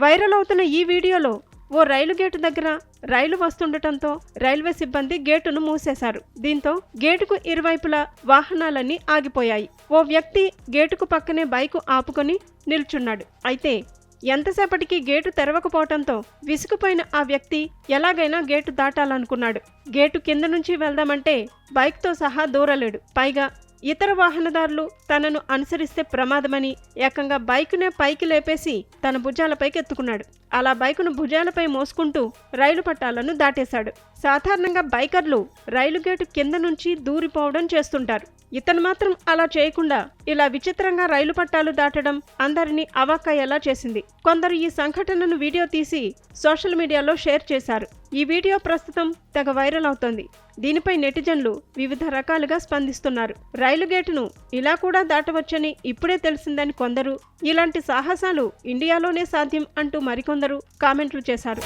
Viral అవుతున్న ఈ వీడియోలో ఓ రైలు గేటు దగ్గర రైలు వస్తుండటంతో రైల్వే సిబ్బంది గేటును మూసేశారు. దీంతో గేటుకు ఇరువైపులా వాహనాలన్నీ ఆగిపోయాయి. ఓ వ్యక్తి గేటుకు పక్కనే బైకు ఆపుకొని నిల్చున్నాడు. అయితే ఎంతసేపటికి గేటు తెరవకపోవటంతో విసుగుపోయిన ఆ వ్యక్తి ఎలాగైనా గేటు దాటాలనుకున్నాడు. గేటు కింద నుంచి వెళ్దామంటే బైక్తో సహా దూరలేడు. పైగా ఇతర వాహనదారులు తనను అనుసరిస్తే ప్రమాదమని ఏకంగా బైక్నే పైకి లేపేసి తన భుజాలపైకి ఎత్తుకున్నాడు. అలా బైకును భుజాలపై మోసుకుంటూ రైలు పట్టాలను దాటేశాడు. సాధారణంగా బైకర్లు రైలు గేటు కింద నుంచి దూరిపోవడం చేస్తుంటారు. ఇతను మాత్రం అలా చేయకుండా ఇలా విచిత్రంగా రైలు పట్టాలు దాటడం అందరినీ అవాక్కయ్యేలా చేసింది. కొందరు ఈ సంఘటనను వీడియో తీసి సోషల్ మీడియాలో షేర్ చేశారు. ఈ వీడియో ప్రస్తుతం తెగ వైరల్ అవుతోంది. దీనిపై నెటిజన్లు వివిధ రకాలుగా స్పందిస్తున్నారు. రైలు గేటును ఇలా కూడా దాటవచ్చని ఇప్పుడే తెలిసిందని కొందరు ఇలాంటి సాహసాలు ఇండియాలోనే సాధ్యం అంటూ మరికొందరు కామెంట్లు చేశారు.